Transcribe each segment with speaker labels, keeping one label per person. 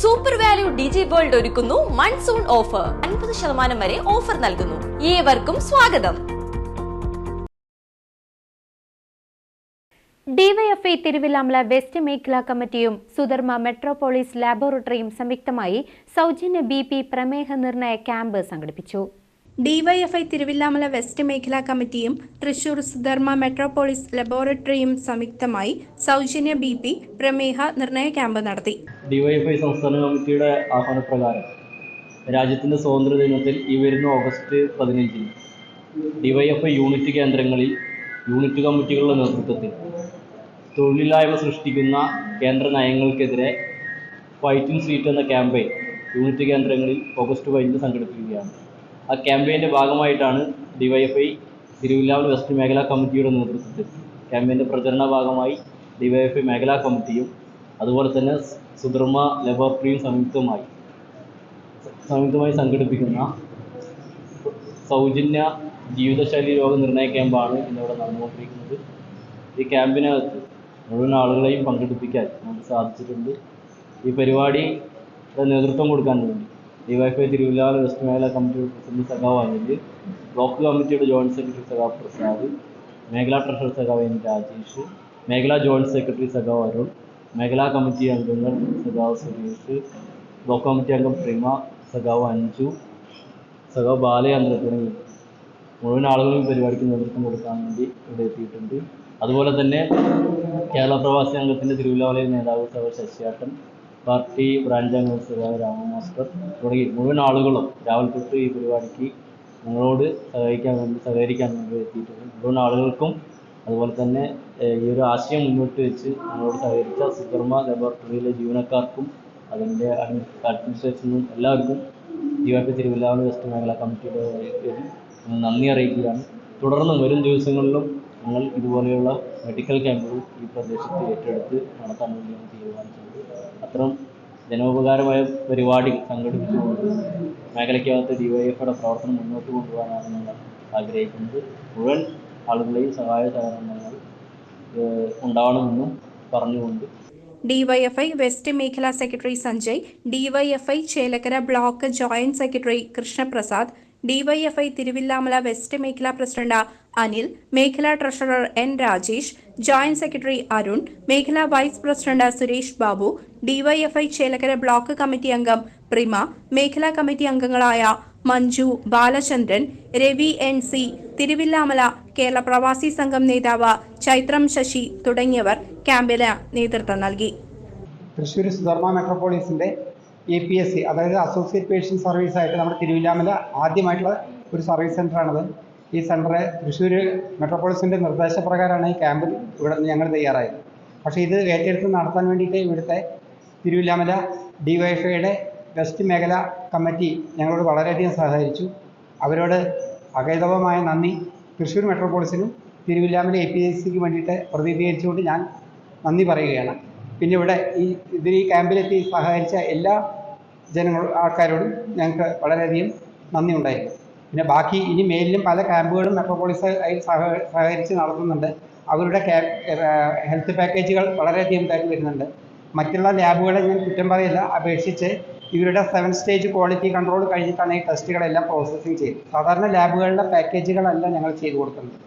Speaker 1: Super value ഡിജി world ഒരുക്കുന്നു monsoon offer അൻപത് ശതമാനം വരെ ഓഫർ നൽകുന്നു. ഏവർക്കും സ്വാഗതം.
Speaker 2: ഡിവൈഎഫ്ഐ തിരുവില്ലാമല വെസ്റ്റ് മേഖലാ കമ്മിറ്റിയും സുധർമ്മ മെട്രോപോളിസ് ലാബോറട്ടറിയും സംയുക്തമായി സൗജന്യ ബി പി പ്രമേഹ നിർണയ ക്യാമ്പ് സംഘടിപ്പിച്ചു.
Speaker 3: ഡിവൈഎഫ്ഐ തിരുവില്ലാമല വെസ്റ്റ് മേഖലാ കമ്മിറ്റിയും തൃശൂർ സുധർമ്മ മെട്രോപോളിസ് ലബോറട്ടറിയും സംയുക്തമായി സൗജന്യ ബി പി പ്രമേഹ നിർണയ ക്യാമ്പ് നടത്തി.
Speaker 4: ഡിവൈഎഫ്ഐ സംസ്ഥാന കമ്മിറ്റിയുടെ ആഹ്വാനപ്രകാരം രാജ്യത്തിന്റെ സ്വാതന്ത്ര്യ ദിനത്തിൽ ഈ വരുന്ന ഓഗസ്റ്റ് പതിനഞ്ചിന് ഡിവൈഎഫ്ഐ യൂണിറ്റ് കേന്ദ്രങ്ങളിൽ യൂണിറ്റ് കമ്മിറ്റികളുടെ നേതൃത്വത്തിൽ തൊഴിലില്ലായ്മ സൃഷ്ടിക്കുന്ന കേന്ദ്ര നയങ്ങൾക്കെതിരെ ഫൈറ്റിംഗ് സീറ്റ് എന്ന ക്യാമ്പയിൻ യൂണിറ്റ് കേന്ദ്രങ്ങളിൽ ഓഗസ്റ്റ് പതിനഞ്ച് സംഘടിപ്പിക്കുകയാണ്. ആ ക്യാമ്പയിന്റെ ഭാഗമായിട്ടാണ് ഡിവൈഎഫ്ഐ തിരുവില്ലാവൽ വെസ്റ്റ് മേഖലാ കമ്മിറ്റിയുടെ നേതൃത്വത്തിൽ ക്യാമ്പയിന്റെ പ്രചരണ ഭാഗമായി ഡിവൈഎഫ്ഐ മേഖലാ കമ്മിറ്റിയും അതുപോലെ തന്നെ സുധർമ്മ ലബോറട്ടറിയും സംയുക്തമായി സംയുക്തമായി സംഘടിപ്പിക്കുന്ന സൗജന്യ ജീവിതശൈലി രോഗ നിർണയ ക്യാമ്പാണ് ഇന്നിവിടെ നടന്നുകൊണ്ടിരിക്കുന്നത്. ഈ ക്യാമ്പിനകത്ത് മുഴുവൻ ആളുകളെയും പങ്കെടുപ്പിക്കാൻ നമുക്ക് സാധിച്ചിട്ടുണ്ട്. ഈ പരിപാടി നേതൃത്വം കൊടുക്കാൻ വേണ്ടി. ഡിവൈഫൈ തിരുവില്ലാമല വെസ്റ്റ് മേഖല കമ്മിറ്റിയുടെ പ്രസിഡന്റ് സഖാവ് അനിൽ ബ്ലോക്ക് കമ്മിറ്റിയുടെ ജോയിന്റ് സെക്രട്ടറി സഖാവ് പ്രസാദ് മേഖലാ ട്രഷറർ സഖാവ് എൻ. രാജേഷ് മേഖലാ ജോയിന്റ് സെക്രട്ടറി സഖാവ് അരുൺ മേഖലാ കമ്മിറ്റി അംഗങ്ങൾ സഖാവ് സുരേഷ് ബ്ലോക്ക് കമ്മിറ്റി അംഗം പ്രിമ സഖാവ് അഞ്ജു സഖാവ് ബാലയാന്ത്ര തുടങ്ങി മുഴുവൻ ആളുകളും പരിപാടിക്ക് നേതൃത്വം കൊടുക്കാൻ വേണ്ടി ഇവിടെ എത്തിയിട്ടുണ്ട്. അതുപോലെ തന്നെ കേരള പ്രവാസി അംഗത്തിന്റെ തിരുവല്ലാവലയിൽ നേതാവ് സഖാവ് ശശിയാട്ടൻ പാർട്ടി ബ്രാഞ്ച് അംഗം രാമ മാസ്റ്റർ തുടങ്ങി മുഴുവൻ ആളുകളും രാവിലെ തൊട്ട് ഈ പരിപാടിക്ക് ഞങ്ങളോട് സഹകരിക്കാൻ വേണ്ടി സഹകരിക്കാൻ വേണ്ടി എത്തിയിട്ടുണ്ട്. മുഴുവൻ ആളുകൾക്കും അതുപോലെ തന്നെ ഈ ഒരു ആശയം മുന്നോട്ട് വെച്ച് ഞങ്ങളോട് സഹകരിച്ച സുധർമ്മ ലബോറട്ടറിയിലെ ജീവനക്കാർക്കും അതിന്റെ അഡ്മിനിസ്ട്രേഷനും എല്ലാവർക്കും ഡിവൈപി തിരുവില്ലാമല വെസ്റ്റ് മേഖല കമ്മിറ്റിയുടെ നന്ദി അറിയിക്കുകയാണ്. തുടർന്ന് വരും ദിവസങ്ങളിലും ഞങ്ങൾ ഇതുപോലെയുള്ള മെഡിക്കൽ ക്യാമ്പുകൾ ഈ പ്രദേശത്ത് ഏറ്റെടുത്ത് നടത്താൻ വേണ്ടിയാണ് തീരുമാനിച്ചത്. അത്തരം ജനോപകാരമായ പരിപാടികൾ സംഘടിപ്പിച്ചുകൊണ്ട് മേഖലയ്ക്കകത്ത് ഡിവൈഎഫയുടെ പ്രവർത്തനം മുന്നോട്ട് കൊണ്ടുപോകാനാണ് ഞങ്ങൾ ആഗ്രഹിക്കുന്നത്. മുഴുവൻ ആളുകളെയും സഹായ സഹകരണങ്ങൾ ഉണ്ടാവണമെന്നും പറഞ്ഞുകൊണ്ട്.
Speaker 3: ഡിവൈഎഫ്ഐ വെസ്റ്റ് മേഖലാ secretary Sanjay DYFI Chelakkara block joint secretary Krishnaprasad DYFI Thiruvilwamala west മേഖലാ പ്രസിഡന്റ് അനിൽ മേഖലാ treasurer N Rajesh joint secretary Arun മേഖലാ vice president Suresh Babu DYFI Chelakkara block committee അംഗം പ്രിമ മേഖലാ കമ്മിറ്റി അംഗങ്ങളായ മഞ്ജു ബാലചന്ദ്രൻ രവി എൻ സി തിരുവില്ലാമല കേരള പ്രവാസി സംഘം നേതാവ് ചൈത്രം ശശി തുടങ്ങിയവർ ക്യാമ്പിന് നേതൃത്വം നൽകി.
Speaker 5: തൃശ്ശൂർ സുധർമ്മ മെട്രോപോളിസിന്റെ എ പി എസ് സി അതായത് അസോസിയേറ്റ് പേഷ്യൻ സർവീസ് ആയിട്ട് നമ്മുടെ തിരുവില്ലാമല ആദ്യമായിട്ടുള്ള ഒരു സർവീസ് സെന്ററാണത് ഈ സെന്റർ തൃശ്ശൂർ മെട്രോപോളിസിന്റെ നിർദ്ദേശപ്രകാരമാണ് ഈ ക്യാമ്പ് ഇവിടെ ഞങ്ങൾ തയ്യാറായത്. പക്ഷേ ഇത് ഏറ്റെടുത്ത് നടത്താൻ വേണ്ടിയിട്ട് ഇവിടുത്തെ തിരുവില്ലാമല ഡിവൈഫൈയുടെ വെസ്റ്റ് മേഖല കമ്മിറ്റി ഞങ്ങളോട് വളരെയധികം സഹകരിച്ചു. അവരോട് അകൈതവമായ നന്ദി. തൃശ്ശൂർ മെട്രോപോളിസിനും തിരുവില്ലാമല എ പി എസ് സിക്ക് വേണ്ടിയിട്ട് പ്രതിനിധീകരിച്ചുകൊണ്ട് ഞാൻ നന്ദി പറയുകയാണ്. പിന്നെ ഇവിടെ ഈ ഇതിൽ ഈ ക്യാമ്പിലെത്തി സഹകരിച്ച എല്ലാ ജനങ്ങൾ ആൾക്കാരോടും ഞങ്ങൾക്ക് വളരെയധികം നന്ദി ഉണ്ടായിരുന്നു. പിന്നെ ബാക്കി ഇനി മേലിലും പല ക്യാമ്പുകളും മെട്രോപോളിസ് അതിൽ സഹ സഹകരിച്ച് നടത്തുന്നുണ്ട്. അവരുടെ ഹെൽത്ത് പാക്കേജുകൾ വളരെയധികം ഇതായിട്ട് വരുന്നുണ്ട്. മറ്റുള്ള ലാബുകളെ ഞാൻ കുറ്റം പറയില്ല. അപേക്ഷിച്ച് ഇവരുടെ സെവൻ സ്റ്റേജ് ക്വാളിറ്റി കൺട്രോൾ കഴിഞ്ഞിട്ടാണ് ഈ ടെസ്റ്റുകളെല്ലാം പ്രോസസ്സിങ് ചെയ്യുന്നത് സാധാരണ ലാബുകളുടെ പാക്കേജുകളല്ല ഞങ്ങൾ ചെയ്തു കൊടുക്കുന്നത്.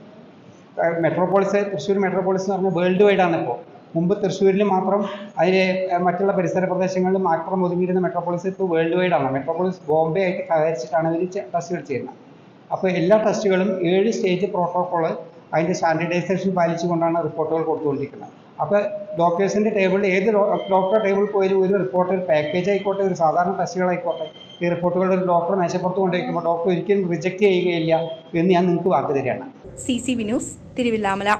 Speaker 5: മെട്രോപോളിസ് തൃശ്ശൂർ മെട്രോപോളിസ് എന്ന് പറഞ്ഞാൽ വേൾഡ് വൈഡ് ആണ് ഇപ്പോൾ മുമ്പ് തൃശ്ശൂരിൽ മാത്രം അതിന് മറ്റുള്ള പരിസര പ്രദേശങ്ങളിൽ മാത്രം ഒതുങ്ങിയിരുന്ന മെട്രോപോളിസ് ഇപ്പോൾ വേൾഡ് വൈഡ് ആണ്. മെട്രോപോളിസ് ബോംബെ ആയിട്ട് സഹകരിച്ചിട്ടാണ് ഇവർ ടെസ്റ്റുകൾ ചെയ്യുന്നത്. അപ്പോൾ എല്ലാ ടെസ്റ്റുകളും ഏഴ് സ്റ്റേജ് പ്രോട്ടോക്കോൾ അതിന്റെ സ്റ്റാൻഡർഡൈസേഷൻ പാലിച്ചുകൊണ്ടാണ് റിപ്പോർട്ടുകൾ കൊടുത്തുകൊണ്ടിരിക്കുന്നത്. അപ്പോൾ ഡോക്ടേഴ്സിന്റെ ടേബിളിൽ ഏത് ഡോക്ടർ ടേബിളിൽ പോയാലും ഒരു റിപ്പോർട്ട് ഒരു പാക്കേജ് ആയിക്കോട്ടെ ഒരു സാധാരണ ടെസ്റ്റുകളായിക്കോട്ടെ ഈ റിപ്പോർട്ടുകൾ ഒരു ഡോക്ടർ മേശപ്പുറത്ത് കൊണ്ടുവയ്ക്കുമ്പോൾ ഡോക്ടർ ഒരിക്കലും റിജക്റ്റ് ചെയ്യുകയില്ല എന്ന് ഞാൻ നിങ്ങൾക്ക് വാക്ക് തരികയാണ്.
Speaker 3: C C V news Thiruvilwamala